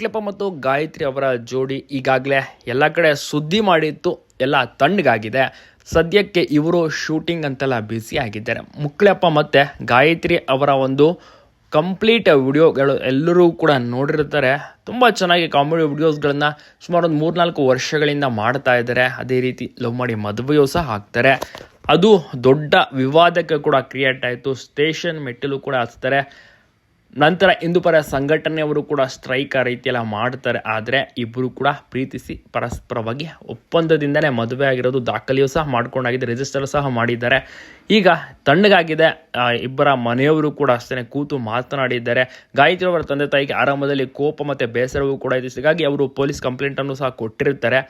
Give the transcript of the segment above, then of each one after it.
ಕ್ಲೆಪ ಮತ್ತು ಗಾಯತ್ರಿ ಅವರ ಜೋಡಿ ಈಗಾಗಲೇ ಎಲ್ಲ ಕಡೆ ಸುದ್ದಿ ಮಾಡಿತ್ತು ಎಲ್ಲ ತಣ್ಣಗಾಗಿದೆ. ಸದ್ಯಕ್ಕೆ ಇವರು ಶೂಟಿಂಗ್ ಅಂತೆಲ್ಲ ಬ್ಯುಸಿ ಆಗಿದ್ದಾರೆ. ಮುಕ್ಳೆಪ್ಪ ಮತ್ತು ಗಾಯತ್ರಿ ಅವರ ಒಂದು ಕಂಪ್ಲೀಟ್ ವಿಡಿಯೋಗಳು ಎಲ್ಲರೂ ಕೂಡ ನೋಡಿರ್ತಾರೆ. ತುಂಬ ಚೆನ್ನಾಗಿ ಕಾಮಿಡಿ ವಿಡಿಯೋಸ್ಗಳನ್ನು ಸುಮಾರು ಒಂದು ಮೂರ್ನಾಲ್ಕು ವರ್ಷಗಳಿಂದ ಮಾಡ್ತಾ ಇದ್ದಾರೆ. ಅದೇ ರೀತಿ ಲವ್ ಮಾಡಿ ಮದುವೆಯೂ ಸಹ ಹಾಕ್ತಾರೆ ಅದು ದೊಡ್ಡ ವಿವಾದಕ್ಕೆ ಕೂಡ ಕ್ರಿಯೇಟ್ ಆಯಿತು. ಸ್ಟೇಷನ್ ಮೆಟ್ಟಿಲು ಕೂಡ ಹಚ್ತಾರೆ. ನಂತರ ಹಿಂದೂಪರ ಸಂಘಟನೆಯವರು ಕೂಡ ಸ್ಟ್ರೈಕ್ ಆ ರೀತಿಯೆಲ್ಲ ಮಾಡ್ತಾರೆ. ಆದರೆ ಇಬ್ಬರು ಕೂಡ ಪ್ರೀತಿಸಿ ಪರಸ್ಪರವಾಗಿ ಒಪ್ಪಂದದಿಂದಲೇ ಮದುವೆ ಆಗಿರೋದು ದಾಖಲೆಯೂ ಸಹ ಮಾಡ್ಕೊಂಡಾಗಿದೆ ರಿಜಿಸ್ಟರ್ ಸಹ ಮಾಡಿದ್ದಾರೆ. ಈಗ ತಣ್ಣಗಾಗಿದೆ. ಇಬ್ಬರ ಮನೆಯವರು ಕೂಡ ಅಷ್ಟೇ ಕೂತು ಮಾತನಾಡಿದ್ದಾರೆ. ಗಾಯತ್ರಿ ಅವರ ತಂದೆ ತಾಯಿಗೆ ಆರಂಭದಲ್ಲಿ ಕೋಪ ಮತ್ತು ಬೇಸರವೂ ಕೂಡ ಇದೆ. ಹೀಗಾಗಿ ಅವರು ಪೊಲೀಸ್ ಕಂಪ್ಲೇಂಟನ್ನು ಸಹ ಕೊಟ್ಟಿರ್ತಾರೆ.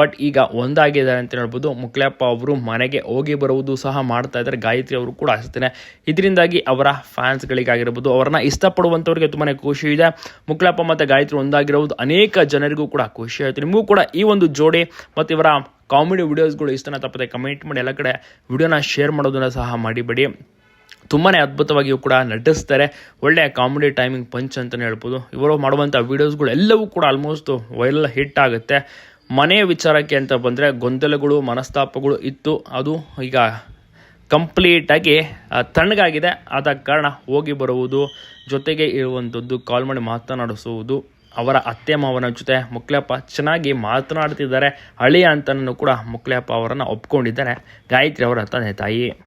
ಬಟ್ ಈಗ ಒಂದಾಗಿದ್ದಾರೆ ಅಂತ ಹೇಳ್ಬೋದು. ಮುಕ್ಲಪ್ಪ ಅವರು ಮನೆಗೆ ಹೋಗಿ ಬರುವುದು ಸಹ ಮಾಡ್ತಾ ಇದ್ದಾರೆ. ಗಾಯತ್ರಿ ಅವರು ಕೂಡ ಅಷ್ಟೇ ಇದರಿಂದಾಗಿ ಅವರ ಫ್ಯಾನ್ಸ್ಗಳಿಗಾಗಿರ್ಬೋದು ಅವರನ್ನ ಇಷ್ಟಪಡುವಂಥವ್ರಿಗೆ ತುಂಬಾ ಖುಷಿ ಇದೆ. ಮುಕ್ಲಪ್ಪ ಮತ್ತು ಗಾಯತ್ರಿ ಒಂದಾಗಿರುವುದು ಅನೇಕ ಜನರಿಗೂ ಕೂಡ ಖುಷಿ ಆಯಿತು. ನಿಮಗೂ ಕೂಡ ಈ ಒಂದು ಜೋಡಿ ಮತ್ತು ಇವರ ಕಾಮಿಡಿ ವಿಡಿಯೋಸ್ಗಳು ಇಷ್ಟನ ತಪ್ಪದೆ ಕಮೆಂಟ್ ಮಾಡಿ. ಎಲ್ಲ ಕಡೆ ವಿಡಿಯೋನ ಶೇರ್ ಮಾಡೋದನ್ನು ಸಹ ಮಾಡಿಬೇಡಿ. ತುಂಬಾ ಅದ್ಭುತವಾಗಿಯೂ ಕೂಡ ನಟಿಸ್ತಾರೆ. ಒಳ್ಳೆಯ ಕಾಮಿಡಿ ಟೈಮಿಂಗ್ ಪಂಚ್ ಅಂತಲೇ ಹೇಳ್ಬೋದು. ಇವರು ಮಾಡುವಂಥ ವೀಡಿಯೋಸ್ಗಳು ಎಲ್ಲವೂ ಕೂಡ ಆಲ್ಮೋಸ್ಟ್ ವೈರಲ್ ಹಿಟ್ ಆಗುತ್ತೆ. ಮನೆಯ ವಿಚಾರಕ್ಕೆ ಅಂತ ಬಂದರೆ ಗೊಂದಲಗಳು, ಮನಸ್ತಾಪಗಳು ಇತ್ತು. ಅದು ಈಗ ಕಂಪ್ಲೀಟಾಗಿ ತಣ್ಣಗಾಗಿದೆ. ಆದ ಕಾರಣ ಹೋಗಿ ಬರುವುದು, ಜೊತೆಗೆ ಇರುವಂಥದ್ದು ಕಾಲ್ ಮಾಡಿ ಮಾತನಾಡಿಸುವುದು, ಅವರ ಅತ್ತೆ ಮಾವನ ಜೊತೆ ಮುಕ್ಲಪ್ಪ ಚೆನ್ನಾಗಿ ಮಾತನಾಡ್ತಿದ್ದಾರೆ. ಹಳಿಯ ಅಂತನೂ ಕೂಡ ಮುಕ್ಲಪ್ಪ ಅವರನ್ನು ಒಪ್ಕೊಂಡಿದ್ದಾರೆ. ಗಾಯತ್ರಿ ಅವರ ತಂದೆ ತಾಯಿ.